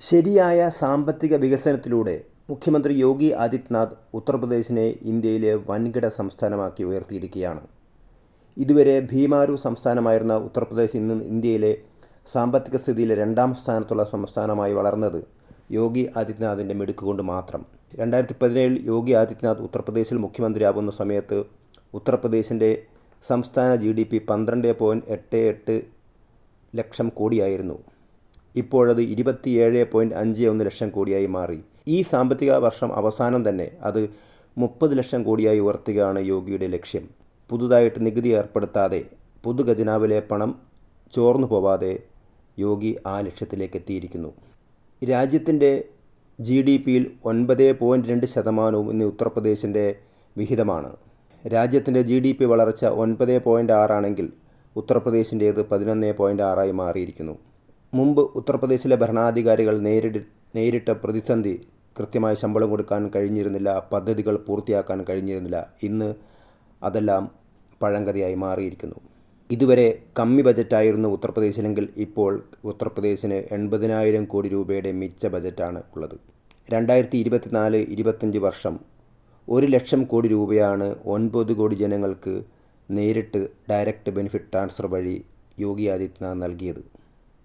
ശരിയായ സാമ്പത്തിക വികസനത്തിലൂടെ മുഖ്യമന്ത്രി യോഗി ആദിത്യനാഥ് ഉത്തർപ്രദേശിനെ ഇന്ത്യയിലെ വൻകിട സംസ്ഥാനമാക്കി ഉയർത്തിയിരിക്കുകയാണ്. ഇതുവരെ ഭീമാരു സംസ്ഥാനമായിരുന്ന ഉത്തർപ്രദേശ് ഇന്ന് ഇന്ത്യയിലെ സാമ്പത്തിക സ്ഥിതിയിലെ രണ്ടാം സ്ഥാനത്തുള്ള സംസ്ഥാനമായി വളർന്നത് യോഗി ആദിത്യനാഥിന്റെ മെടുക്കുകൊണ്ട് മാത്രം. രണ്ടായിരത്തി പതിനേഴിൽ യോഗി ആദിത്യനാഥ് ഉത്തർപ്രദേശിൽ മുഖ്യമന്ത്രിയാവുന്ന സമയത്ത് ഉത്തർപ്രദേശിന്റെ സംസ്ഥാന ജി ഡി പി പന്ത്രണ്ട് പോയിന്റ് എട്ട് എട്ട് ലക്ഷം കോടിയായിരുന്നു. ഇപ്പോഴത് ഇരുപത്തിയേഴ് പോയിന്റ് അഞ്ച് ഒന്ന് ലക്ഷം കോടിയായി മാറി. ഈ സാമ്പത്തിക വർഷം അവസാനം തന്നെ അത് മുപ്പത് ലക്ഷം കോടിയായി ഉയർത്തുകയാണ് യോഗിയുടെ ലക്ഷ്യം. പുതുതായിട്ട് നികുതി ഏർപ്പെടുത്താതെ പൊതുഖജനാവിലെ പണം ചോർന്നു പോവാതെ യോഗി ആ ലക്ഷ്യത്തിലേക്ക് എത്തിയിരിക്കുന്നു. രാജ്യത്തിന്റെ ജി ഡി പിയിൽ ഒൻപത് പോയിന്റ് രണ്ട് ശതമാനവും ഇന്ന് ഉത്തർപ്രദേശിന്റെ വിഹിതമാണ്. രാജ്യത്തിന്റെ ജി ഡി പി വളർച്ച ഒൻപത് പോയിന്റ് ആറാണെങ്കിൽ ഉത്തർപ്രദേശിന്റേത് പതിനൊന്ന് പോയിന്റ് ആറായി മാറിയിരിക്കുന്നു. മുമ്പ് ഉത്തർപ്രദേശിലെ ഭരണാധികാരികൾ നേരിടി നേരിട്ട പ്രതിസന്ധി കൃത്യമായി ശമ്പളം കൊടുക്കാൻ കഴിഞ്ഞിരുന്നില്ല പദ്ധതികൾ പൂർത്തിയാക്കാൻ കഴിഞ്ഞിരുന്നില്ല. ഇന്ന് അതെല്ലാം പഴങ്കഥയായി മാറിയിരിക്കുന്നു. ഇതുവരെ കമ്മി ബജറ്റായിരുന്നു ഉത്തർപ്രദേശിലെങ്കിൽ ഇപ്പോൾ ഉത്തർപ്രദേശിന് എൺപതിനായിരം കോടി രൂപയുടെ മിച്ച ബജറ്റാണ് ഉള്ളത്. രണ്ടായിരത്തി ഇരുപത്തിനാല് ഇരുപത്തഞ്ച് വർഷം ഒരു ലക്ഷം കോടി രൂപയാണ് ഒൻപത് കോടി ജനങ്ങൾക്ക് നേരിട്ട് ഡയറക്റ്റ് ബെനിഫിറ്റ് ട്രാൻസ്ഫർ വഴി യോഗി ആദിത്യനാഥ് നൽകിയത്.